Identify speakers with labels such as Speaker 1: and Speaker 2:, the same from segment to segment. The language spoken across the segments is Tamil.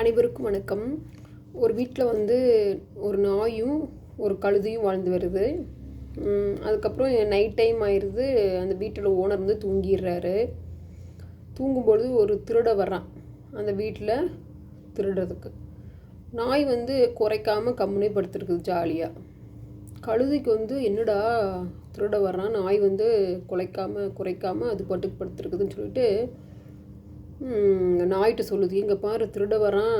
Speaker 1: அனைவருக்கும் வணக்கம். ஒரு வீட்டில் வந்து ஒரு நாயும் ஒரு கழுதையும் வாழ்ந்து வருது. அதுக்கப்புறம் நைட் டைம் ஆயிடுது அந்த வீட்டில் ஓனர் வந்து தூங்கிடுறாரு. தூங்கும்பொழுது ஒரு திருட வர்றான். அந்த வீட்டில் திருடுறதுக்கு. நாய் வந்து குறைக்காமல் கம்முனே படுத்துருக்குது ஜாலியாக கழுதைக்கு வந்து என்னடா திருட வர்றான்? நாய் வந்து குலைக்காமல் குறைக்காமல் அது பாட்டுக்கு படுத்துருக்குதுன்னு சொல்லிட்டு நாய்கிட்ட சொல்லுது. இங்கே பாரு திருட வரான்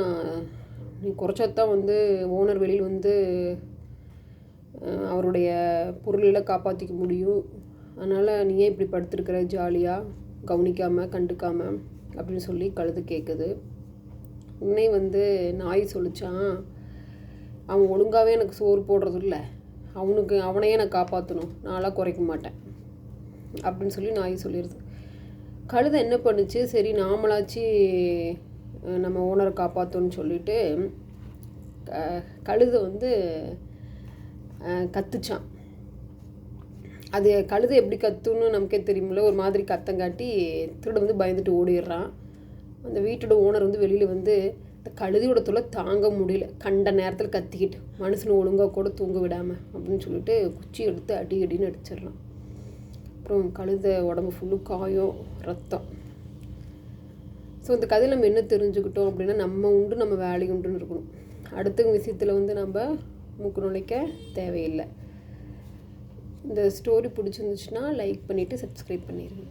Speaker 1: நீ குறைச்சாதான் வந்து ஓனர் வெளியில் வந்து அவருடைய பொருளெல்லாம் காப்பாற்றிக்க முடியும். அதனால் நீ ஏன் இப்படி படுத்திருக்கிற? ஜாலியாக கவனிக்காமல் கண்டுக்காமல் அப்படின்னு சொல்லி கழுது கேட்குது உடனே வந்து நாய் சொல்லிச்சான். அவன் ஒழுங்காகவே எனக்கு சோறு போடுறது இல்லை அவனுக்கு அவனையே நான் காப்பாற்றணும் நான்லாம் குறைக்க மாட்டேன். அப்படின்னு சொல்லி நாய் சொல்லிடுது கழுதை என்ன பண்ணுச்சு? சரி நாமளாச்சு நம்ம ஓனரை காப்பாற்றோன்னு சொல்லிட்டு க- கழுதை வந்து கத்துச்சான். அது கழுதை எப்படி கத்துன்னு நமக்கே தெரியுமில்ல ஒரு மாதிரி கத்தங்காட்டி திருட வந்து பயந்துட்டு ஓடிடுறான். அந்த வீட்டோட ஓனர் வந்து வெளியில் வந்து இந்த கழுதையோட தொலை தாங்க முடியல. கண்ட நேரத்தில் கத்திக்கிட்டு மனுஷனை ஒழுங்காக கூட தூங்க விடாமல் அப்படின்னு சொல்லிட்டு குச்சி எடுத்து அடி அடின்னு அடிச்சிடுறான். அப்புறம் கழுத உடம்பு ஃபுல்லு காயம் ரத்தம். ஸோ இந்த கதையில் நம்ம என்ன தெரிஞ்சுக்கிட்டோம் அப்படின்னா நம்ம உண்டு நம்ம வேலை உண்டுன்னு இருக்கணும். அடுத்த விஷயத்தில் வந்து நம்ம மூக்கு நுழைக்க தேவையில்லை. இந்த ஸ்டோரி பிடிச்சிருந்துச்சுன்னா லைக் பண்ணிவிட்டு சப்ஸ்கிரைப் பண்ணிடுங்க